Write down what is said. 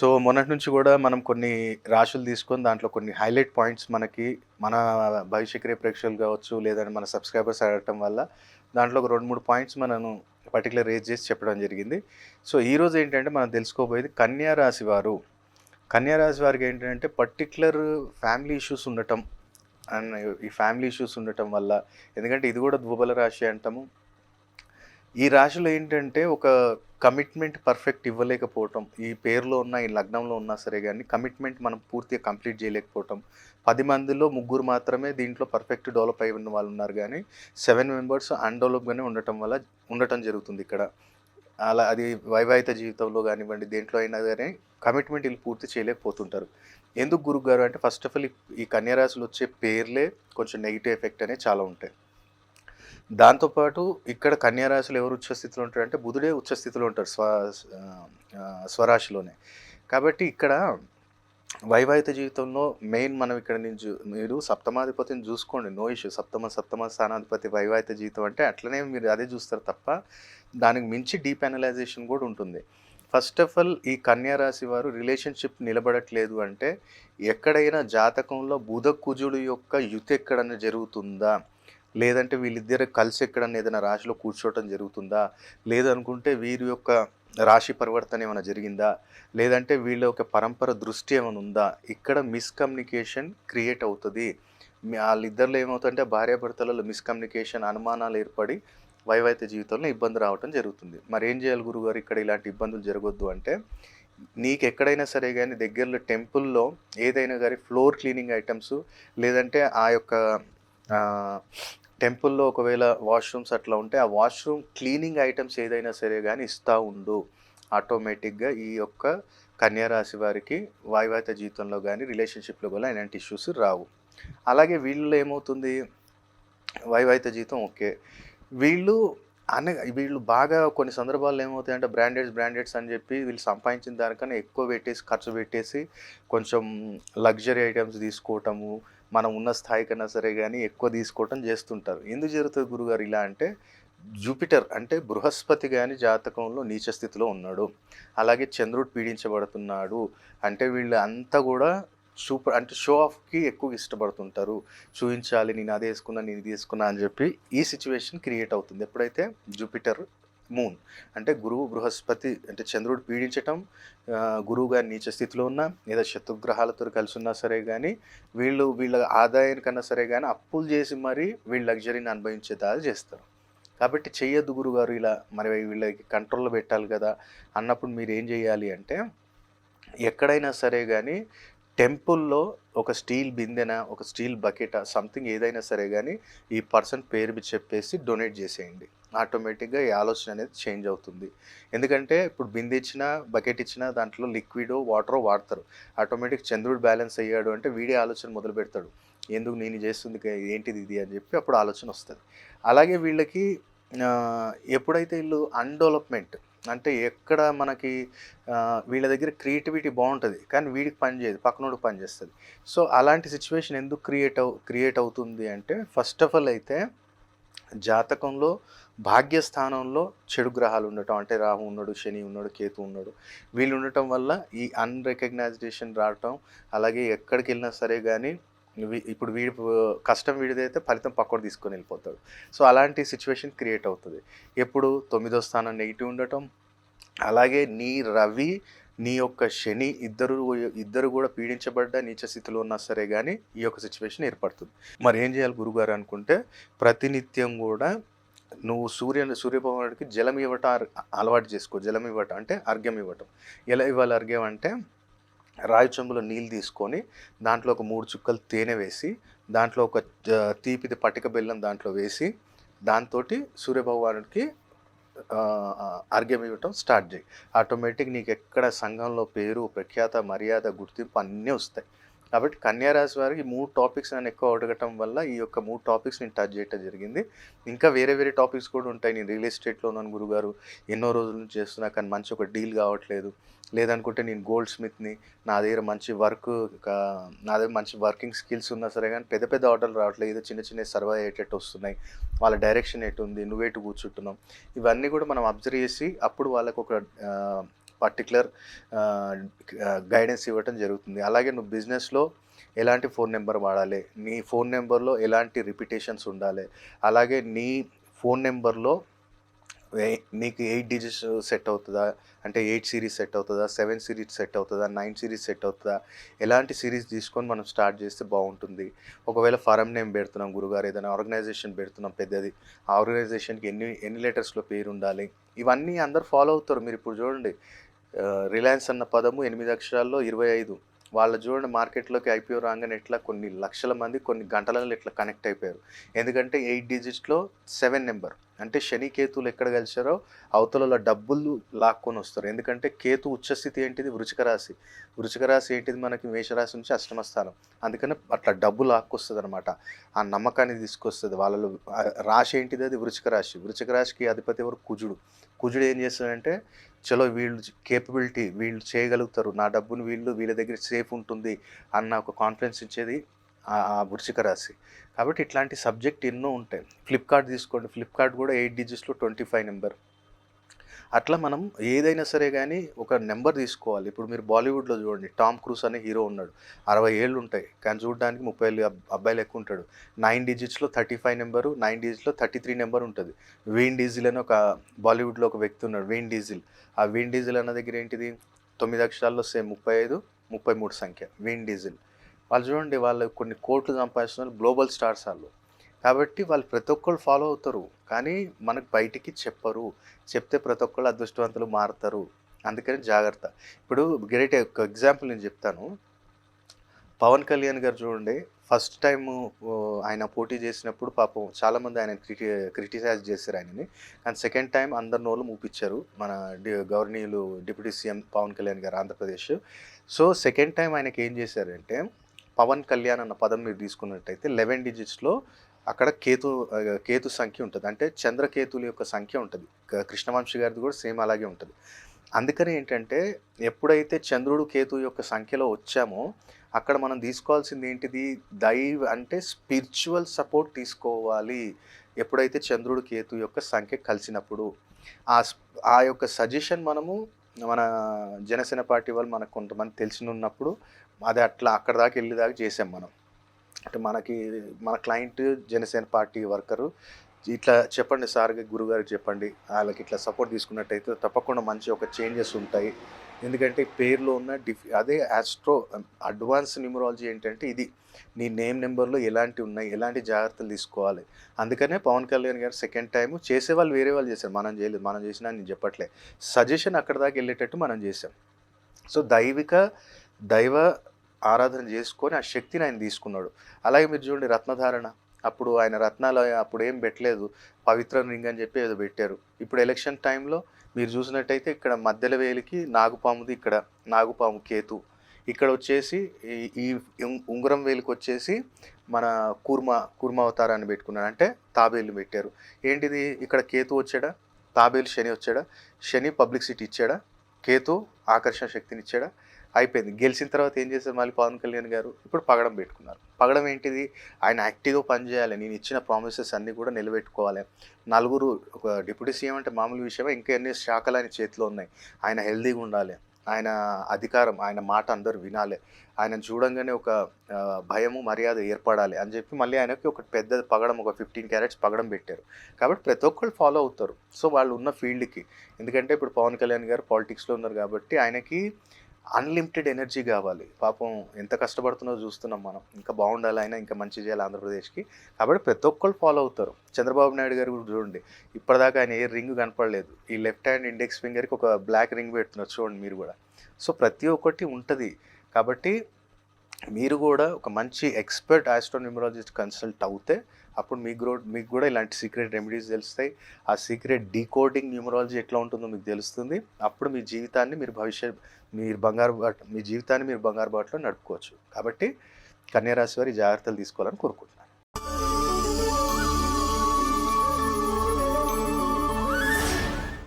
So మొన్నటి నుంచి కూడా మనం కొన్ని రాశులు తీసుకొని దాంట్లో కొన్ని హైలైట్ పాయింట్స్ మనకి మన భవిష్యక్రియ ప్రేక్షకులు కావచ్చు లేదంటే మన సబ్స్క్రైబర్స్ అడగటం వల్ల దాంట్లో ఒక రెండు మూడు పాయింట్స్ మనను పర్టికులర్ రేజ్ చేసి చెప్పడం జరిగింది. సో ఈరోజు ఏంటంటే మనం తెలుసుకోబోయేది కన్యా రాశి వారు. కన్యా రాశి వారికి ఏంటంటే పర్టికులర్ ఫ్యామిలీ ఇష్యూస్ ఉండటం అండ్ ఈ ఫ్యామిలీ ఇష్యూస్ ఉండటం వల్ల ఎందుకంటే ఇది కూడా ద్విబల రాశి అంటాము. ఈ రాశిలో ఏంటంటే ఒక కమిట్మెంట్ పర్ఫెక్ట్ ఇవ్వలేకపోవటం. ఈ పేరులో ఉన్న ఈ లగ్నంలో ఉన్నా సరే కానీ కమిట్మెంట్ మనం పూర్తిగా కంప్లీట్ చేయలేకపోవటం. పది మందిలో ముగ్గురు మాత్రమే దీంట్లో పర్ఫెక్ట్ డెవలప్ అయి ఉన్న వాళ్ళు ఉన్నారు కానీ సెవెన్ మెంబర్స్ అన్డెవలప్గానే ఉండటం వల్ల ఉండటం జరుగుతుంది ఇక్కడ. అలా అది వైవాహిత జీవితంలో కానివ్వండి దేంట్లో అయినా కానీ కమిట్మెంట్ వీళ్ళు పూర్తి చేయలేకపోతుంటారు. ఎందుకు గురువు గారు అంటే ఫస్ట్ ఆఫ్ ఆల్ ఈ కన్యారాశులు వచ్చే పేర్లే కొంచెం నెగిటివ్ ఎఫెక్ట్ అనే చాలా ఉంటాయి. దాంతోపాటు ఇక్కడ కన్యారాశులు ఎవరు ఉచ్చస్థితిలో ఉంటారంటే బుధుడే ఉచ్చస్థితిలో ఉంటారు స్వ స్వరాశిలోనే. కాబట్టి ఇక్కడ వైవాహిక జీవితంలో మెయిన్ మనం ఇక్కడ నుంచి మీరు సప్తమాధిపతిని చూసుకోండి. No issue. సప్తమ సప్తమ స్థానాధిపతి వైవాహిక జీవితం అంటే అట్లనే మీరు అదే చూస్తారు తప్ప దానికి మించి డీప్ అనలైజేషన్ కూడా ఉంటుంది. ఫస్ట్ ఆఫ్ ఆల్ ఈ కన్యా రాశి వారు రిలేషన్షిప్ నిలబడట్లేదు అంటే ఎక్కడైనా జాతకంలో బుధ కుజుడు యొక్క యుతి ఎక్కడన్నా జరుగుతుందా? లేదంటే వీళ్ళిద్దరు కలిసి ఎక్కడన్నా ఏదైనా రాశిలో కూర్చోవటం జరుగుతుందా? లేదనుకుంటే వీరి యొక్క రాశి పరివర్తన ఏమైనా జరిగిందా? లేదంటే వీళ్ళ యొక్క పరంపర దృష్టి ఏమైనా ఉందా? ఇక్కడ మిస్కమ్యూనికేషన్ క్రియేట్ అవుతుంది. వాళ్ళిద్దరిలో ఏమవుతుందంటే భార్యాభర్తలలో మిస్కమ్యూనికేషన్ అనుమానాలు ఏర్పడి వైవాహిక జీవితంలో ఇబ్బంది రావటం జరుగుతుంది. మరి ఏం చేయాలి గురుగారు? ఇక్కడ ఇలాంటి ఇబ్బందులు జరగొద్దు అంటే నీకు ఎక్కడైనా సరే కానీ దగ్గరలో టెంపుల్లో ఏదైనా కానీ ఫ్లోర్ క్లీనింగ్ ఐటమ్స్ లేదంటే ఆ యొక్క టెంపుల్లో ఒకవేళ వాష్రూమ్స్ అట్లా ఉంటే ఆ వాష్రూమ్ క్లీనింగ్ ఐటమ్స్ ఏదైనా సరే కానీ ఇస్తూ ఉండు. ఆటోమేటిక్గా ఈ యొక్క కన్యారాశి వారికి వైవాహిక జీవితంలో కానీ రిలేషన్షిప్లో కూడా ఇలాంటి ఇష్యూస్ రావు. అలాగే వీళ్ళు ఏమవుతుంది? వైవాహిత జీవితం ఓకే. వీళ్ళు అనే వీళ్ళు బాగా కొన్ని సందర్భాల్లో ఏమవుతాయంటే బ్రాండెడ్స్ బ్రాండెడ్స్ అని చెప్పి వీళ్ళు సంపాదించిన దానికన్నా ఎక్కువ పెట్టేసి ఖర్చు పెట్టేసి కొంచెం లగ్జరీ ఐటమ్స్ తీసుకోవటము మనం ఉన్న స్థాయి కన్నా సరే కానీ ఎక్కువ తీసుకోవటం చేస్తుంటారు. ఎందుకు జరుగుతుంది గురుగారు ఇలా అంటే జూపిటర్ అంటే బృహస్పతి కానీ జాతకంలో నీచ స్థితిలో ఉన్నాడు. అలాగే చంద్రుడు పీడించబడుతున్నాడు. అంటే వీళ్ళు అంతా కూడా సూపర్ అంటే షో ఆఫ్కి ఎక్కువ ఇష్టపడుతుంటారు. చూపించాలి నేను అది వేసుకున్నా నేను ఇది వేసుకున్నా అని చెప్పి ఈ సిచ్యువేషన్ క్రియేట్ అవుతుంది. ఎప్పుడైతే జూపిటర్ మూన్ అంటే గురువు బృహస్పతి అంటే చంద్రుడు పీడించటం గురువు గారి నీచ స్థితిలో ఉన్నా లేదా శత్రుగ్రహాలతో కలిసి ఉన్నా సరే కానీ వీళ్ళు వీళ్ళ ఆదాయానికన్నా సరే కానీ అప్పులు చేసి మరీ వీళ్ళు లగ్జరీని అనుభవించేదాలు చేస్తారు. కాబట్టి చెయ్యొద్దు గురుగారు ఇలా మరి వీళ్ళకి కంట్రోల్లో పెట్టాలి కదా అన్నప్పుడు మీరు ఏం చేయాలి అంటే ఎక్కడైనా సరే కానీ టెంపుల్లో ఒక స్టీల్ బిందెన ఒక స్టీల్ బకెట్ సంథింగ్ ఏదైనా సరే కానీ ఈ పర్సన్ పేరు చెప్పేసి డొనేట్ చేసేయండి. ఆటోమేటిక్గా ఈ ఆలోచన అనేది చేంజ్ అవుతుంది. ఎందుకంటే ఇప్పుడు బిందె ఇచ్చిన బకెట్ ఇచ్చిన దాంట్లో లిక్విడ్ వాటర్ వాడతారు. ఆటోమేటిక్ చంద్రుడు బ్యాలెన్స్ అయ్యాడు అంటే వీడే ఆలోచన మొదలు పెడతాడు. ఎందుకు నేను చేస్తుంది? ఏంటిది ఇది? అని చెప్పి అప్పుడు ఆలోచన వస్తుంది. అలాగే వీళ్ళకి ఎప్పుడైతే వీళ్ళు అన్డెవలప్మెంట్ అంటే ఎక్కడ మనకి వీళ్ళ దగ్గర క్రియేటివిటీ బాగుంటుంది కానీ వీడికి పనిచేయదు పక్కనోడికి పనిచేస్తుంది సో అలాంటి సిచ్యువేషన్ ఎందుకు క్రియేట్ అవు క్రియేట్ అవుతుంది అంటే ఫస్ట్ ఆఫ్ ఆల్ అయితే జాతకంలో భాగ్యస్థానంలో చెడు గ్రహాలు ఉండటం అంటే రాహు ఉన్నాడు శని ఉన్నాడు కేతు ఉన్నాడు వీళ్ళు ఉండటం వల్ల ఈ అన్రికగ్నైజేషన్ రావటం అలాగే ఎక్కడికి వెళ్ళినా సరే కానీ ఇప్పుడు వీడి కష్టం వీడిదైతే ఫలితం పక్కడు తీసుకొని వెళ్ళిపోతాడు. సో అలాంటి సిచ్యువేషన్ క్రియేట్ అవుతుంది. ఎప్పుడు తొమ్మిదో స్థానం నెగిటివ్ ఉండటం అలాగే నీ రవి నీ యొక్క శని ఇద్దరు ఇద్దరు కూడా పీడించబడ్డ నీచ స్థితిలో ఉన్నా సరే కానీ ఈ యొక్క సిచ్యువేషన్ ఏర్పడుతుంది. మరి ఏం చేయాలి గురుగారు అనుకుంటే ప్రతినిత్యం కూడా నువ్వు సూర్య సూర్యభగవానుడికి జలం ఇవ్వటం అలవాటు చేసుకో జలం ఇవ్వటం అంటే అర్ఘ్యం ఇవ్వటం ఎలా ఇవ్వాలి అర్ఘ్యం అంటే రాయి చెంబులో నీళ్ళు తీసుకొని దాంట్లో ఒక మూడు చుక్కలు తేనె వేసి దాంట్లో ఒక తీపిది పటిక బెల్లం దాంట్లో వేసి దాంతో సూర్యభగవానుడికి అర్ఘ్యం ఇవ్వటం స్టార్ట్ చేయి. ఆటోమేటిక్ నీకు ఎక్కడ సంఘంలో పేరు ప్రఖ్యాత మర్యాద గుర్తింపు అన్నీ వస్తాయి. కాబట్టి కన్యారాశి వారికి మూడు టాపిక్స్ నేను ఎక్కువ అడగటం వల్ల ఈ యొక్క మూడు టాపిక్స్ నేను టచ్ చేయటం జరిగింది. ఇంకా వేరే వేరే టాపిక్స్ కూడా ఉంటాయి. నేను రియల్ ఎస్టేట్లో ఉన్నాను గురుగారు. ఎన్నో రోజుల నుంచి చేస్తున్నా కానీ మంచి ఒక డీల్ కావట్లేదు. లేదనుకుంటే నేను గోల్డ్ స్మిత్ని నా దగ్గర మంచి వర్క్ నా దగ్గర మంచి వర్కింగ్ స్కిల్స్ ఉన్నా సరే కానీ పెద్ద పెద్ద ఆర్డర్లు రావట్లేదు. ఏదో చిన్న చిన్న సర్వే అయ్యేటట్టు వస్తున్నాయి. వాళ్ళ డైరెక్షన్ ఎటు ఉంది? నువ్వేటు కూర్చుంటున్నావు? ఇవన్నీ కూడా మనం అబ్జర్వ్ చేసి అప్పుడు వాళ్ళకు ఒక పర్టికులర్ గైడెన్స్ ఇవ్వటం జరుగుతుంది. అలాగే నువ్వు బిజినెస్లో ఎలాంటి ఫోన్ నెంబర్ వాడాలి నీ ఫోన్ నెంబర్లో ఎలాంటి రిపిటేషన్స్ ఉండాలి అలాగే నీ ఫోన్ నెంబర్లో నీకు ఎయిట్ డిజిట్స్ సెట్ అవుతుందా అంటే ఎయిట్ సిరీస్ సెట్ అవుతుందా సెవెన్ సిరీస్ సెట్ అవుతుందా నైన్ సిరీస్ సెట్ అవుతుందా ఎలాంటి సిరీస్ తీసుకొని మనం స్టార్ట్ చేస్తే బాగుంటుంది. ఒకవేళ ఫారం నేమ్ పెడుతున్నాం గురుగారు ఏదైనా ఆర్గనైజేషన్ పెడుతున్నాం పెద్దది ఆ ఆర్గనైజేషన్కి ఎన్ని ఎన్ని లెటర్స్లో పేరు ఉండాలి ఇవన్నీ అందరు ఫాలో అవుతారు. మీరు ఇప్పుడు చూడండి రిలయన్స్ అన్న పదము ఎనిమిది అక్షరాల్లో ఇరవై ఐదు. వాళ్ళ చూడండి మార్కెట్లోకి ఐపీఓ రాగానే ఎట్లా కొన్ని లక్షల మంది కొన్ని గంటలలో ఇట్లా కనెక్ట్ అయిపోయారు. ఎందుకంటే ఎయిట్ డిజిట్స్లో సెవెన్ నెంబర్. అంటే శని కేతువులు ఎక్కడ కలిసారో అవతలలో డబ్బులు లాక్కొని వస్తారు. ఎందుకంటే కేతు ఉచ్చస్థితి ఏంటిది? వృచిక రాశి. వృచిక రాశి ఏంటిది మనకి? మేషరాశి నుంచి అష్టమ స్థానం. అందుకని అట్లా డబ్బు లాక్కొస్తుంది అనమాట ఆ నమ్మకాన్ని తీసుకొస్తుంది. వాళ్ళలో రాశి ఏంటిది? అది వృచిక రాశి. వృచిక రాశికి అధిపతి ఎవరు? కుజుడు. కుజుడు ఏం చేస్తాడంటే చలో వీళ్ళు కేపబిలిటీ వీళ్ళు చేయగలుగుతారు. నా డబ్బును వీళ్ళు వీళ్ళ దగ్గర సేఫ్ ఉంటుంది అన్న ఒక కాన్ఫిడెన్స్ ఇచ్చేది ఆ- వృషిక రాశి. కాబట్టి ఇట్లాంటి సబ్జెక్ట్ ఎన్నో ఉంటాయి. ఫ్లిప్కార్ట్ తీసుకోండి. ఫ్లిప్కార్ట్ కూడా ఎయిట్ డిజిట్స్లో ట్వంటీ ఫైవ్ నెంబర్ అట్లా మనం ఏదైనా సరే కానీ ఒక నెంబర్ తీసుకోవాలి. ఇప్పుడు మీరు బాలీవుడ్లో చూడండి టామ్ క్రూస్ అనే హీరో ఉన్నాడు. అరవై ఏళ్ళు ఉంటాయి కానీ చూడడానికి ముప్పై ఏళ్ళు అబ్బాయిలు ఎక్కువ ఉంటాడు. నైన్ డిజిట్స్లో థర్టీ ఫైవ్ నెంబరు నైన్ డిజిట్స్లో థర్టీ త్రీ నెంబర్ ఉంటుంది. వీన్ డీజిల్ అని ఒక బాలీవుడ్లో ఒక వ్యక్తి ఉన్నాడు వీన్ డీజిల్. ఆ వీన్ డీజిల్ అన్న దగ్గర ఏంటిది? తొమ్మిది అక్షరాల్లో సేమ్ ముప్పై ఐదు ముప్పై మూడు సంఖ్య. Vin Diesel. వాళ్ళు చూడండి వాళ్ళు కొన్ని కోట్లు సంపాదిస్తున్నారు గ్లోబల్ స్టార్స్ వాళ్ళు. కాబట్టి వాళ్ళు ప్రతి ఒక్కళ్ళు ఫాలో అవుతారు. కానీ మనకు బయటికి చెప్పరు. చెప్తే ప్రతి ఒక్కళ్ళు అదృష్టవంతులు మారుతారు. అందుకని జాగ్రత్త. ఇప్పుడు గ్రేట్ ఒక ఎగ్జాంపుల్ నేను చెప్తాను. పవన్ కళ్యాణ్ గారు చూడండి ఫస్ట్ టైం ఆయన పోటీ చేసినప్పుడు పాపం చాలామంది ఆయన క్రిటి క్రిటిసైజ్ చేశారు ఆయనని. కానీ సెకండ్ టైం అందరి నోళ్ళు మూపించారు మన డి గవర్నీయులు డిప్యూటీ సీఎం పవన్ కళ్యాణ్ గారు ఆంధ్రప్రదేశ్. సో సెకండ్ టైం ఆయనకి ఏం చేశారంటే పవన్ కళ్యాణ్ అన్న పదం మీరు తీసుకున్నట్టయితే లెవెన్ డిజిట్స్లో అక్కడ కేతు కేతు సంఖ్య ఉంటుంది. అంటే చంద్రకేతుల యొక్క సంఖ్య ఉంటుంది. క- కృష్ణవంశీ గారిది కూడా సేమ్ అలాగే ఉంటుంది. అందుకని ఏంటంటే ఎప్పుడైతే చంద్రుడు కేతు యొక్క సంఖ్యలో వచ్చామో అక్కడ మనం తీసుకోవాల్సింది ఏంటిది? దైవ్ అంటే స్పిరిచువల్ సపోర్ట్ తీసుకోవాలి. ఎప్పుడైతే చంద్రుడు కేతు యొక్క సంఖ్య కలిసినప్పుడు. ఆ ఆ యొక్క సజెషన్ మనము మన జనసేన పార్టీ వాళ్ళు మనకు కొంతమంది తెలిసి ఉన్నప్పుడు అది అట్లా అక్కడ దాకా వెళ్ళేదాకా చేసాం మనం. అంటే మనకి మన క్లయింట్ జనసేన పార్టీ వర్కరు ఇట్లా చెప్పండి సార్ గురుగారికి చెప్పండి వాళ్ళకి ఇట్లా సపోర్ట్ తీసుకున్నట్టయితే తప్పకుండా మంచి ఒక చేంజెస్ ఉంటాయి. ఎందుకంటే పేరులో ఉన్న డిఫ్ అదే ఆస్ట్రో అడ్వాన్స్ న్యూమరాలజీ ఏంటంటే ఇది నీ నేమ్ నెంబర్లో ఎలాంటి ఉన్నాయి ఎలాంటి జాగ్రత్తలు తీసుకోవాలి. అందుకనే పవన్ కళ్యాణ్ గారు సెకండ్ టైం చేసే వాళ్ళు వేరే వాళ్ళు చేశారు. మనం చేయలేదు మనం చేసినా నేను చెప్పట్లే. సజెషన్ అక్కడ దాకా వెళ్ళేటట్టు మనం చేసాం సో దైవిక దైవ ఆరాధన చేసుకొని ఆ శక్తిని ఆయన తీసుకున్నాడు. అలాగే మీరు చూడండి రత్నధారణ. అప్పుడు ఆయన రత్నాలు అప్పుడు ఏం పెట్టలేదు. పవిత్ర రింగ్ అని చెప్పి ఏదో పెట్టారు. ఇప్పుడు ఎలక్షన్ టైంలో మీరు చూసినట్టయితే ఇక్కడ మధ్యల వేలికి నాగుపాముది ఇక్కడ నాగుపాము కేతు. ఇక్కడ వచ్చేసి ఈ- ఉంగరం వేలికి వచ్చేసి మన కూర్మ కూర్మ అవతారాన్ని పెట్టుకున్నాడు అంటే తాబేలు పెట్టారు. ఏంటిది? ఇక్కడ కేతు వచ్చాడా? తాబేలు శని వచ్చాడా? శని పబ్లిసిటీ ఇచ్చాడా? కేతు ఆకర్షణ శక్తిని ఇచ్చాడా? అయిపోయింది. గెలిచిన తర్వాత ఏం చేశారు మళ్ళీ పవన్ కళ్యాణ్ గారు? ఇప్పుడు పగడం పెట్టుకున్నారు. పగడం ఏంటిది? ఆయన యాక్టివ్గా పనిచేయాలి నేను ఇచ్చిన ప్రామిసెస్ అన్నీ కూడా నిలబెట్టుకోవాలి. నలుగురు ఒక డిప్యూటీ సీఎం అంటే మామూలు విషయమే. ఇంకా ఎన్ని శాఖలు ఆయన చేతిలో ఉన్నాయి. ఆయన హెల్దీగా ఉండాలి. ఆయన అధికారం ఆయన మాట అందరూ వినాలి. ఆయన చూడంగానే ఒక భయము మర్యాద ఏర్పడాలి అని చెప్పి మళ్ళీ ఆయనకి ఒక పెద్ద పగడం ఒక ఫిఫ్టీన్ క్యారెట్స్ పగడం పెట్టారు. కాబట్టి ప్రతి ఒక్కళ్ళు ఫాలో అవుతారు. సో వాళ్ళు ఉన్న ఫీల్డ్కి. ఎందుకంటే ఇప్పుడు పవన్ కళ్యాణ్ గారు పాలిటిక్స్లో ఉన్నారు కాబట్టి ఆయనకి అన్లిమిటెడ్ ఎనర్జీ కావాలి. పాపం ఎంత కష్టపడుతున్నో చూస్తున్నాం మనం. ఇంకా బాగుండాలి అయినా ఇంకా మంచి చేయాలి ఆంధ్రప్రదేశ్కి. కాబట్టి ప్రతి ఒక్కళ్ళు ఫాలో అవుతారు. చంద్రబాబు నాయుడు గారు కూడా చూడండి ఇప్పటిదాకా ఆయన ఏ రింగ్ కనపడలేదు. ఈ లెఫ్ట్ హ్యాండ్ ఇండెక్స్ ఫింగర్కి ఒక బ్లాక్ రింగ్ పెడుతున్నారు చూడండి మీరు కూడా. సో ప్రతి ఒక్కటి ఉంటుంది. కాబట్టి మీరు కూడా ఒక మంచి ఎక్స్పర్ట్ ఆస్ట్రోన్యూమరాలజిస్ట్ కన్సల్ట్ అవుతే అప్పుడు మీకు కూడా మీకు కూడా ఇలాంటి సీక్రెట్ రెమెడీస్ తెలుస్తాయి. ఆ సీక్రెట్ డీకోడింగ్ న్యూమరాలజీ ఎట్లా ఉంటుందో మీకు తెలుస్తుంది. అప్పుడు మీ జీవితాన్ని మీరు భవిష్యత్ మీరు బంగారు బాట మీ జీవితాన్ని మీరు బంగారు బాటలో నడుపుకోవచ్చు. కాబట్టి కన్యారాశి వారి జాగ్రత్తలు తీసుకోవాలని కోరుకుంటున్నాను.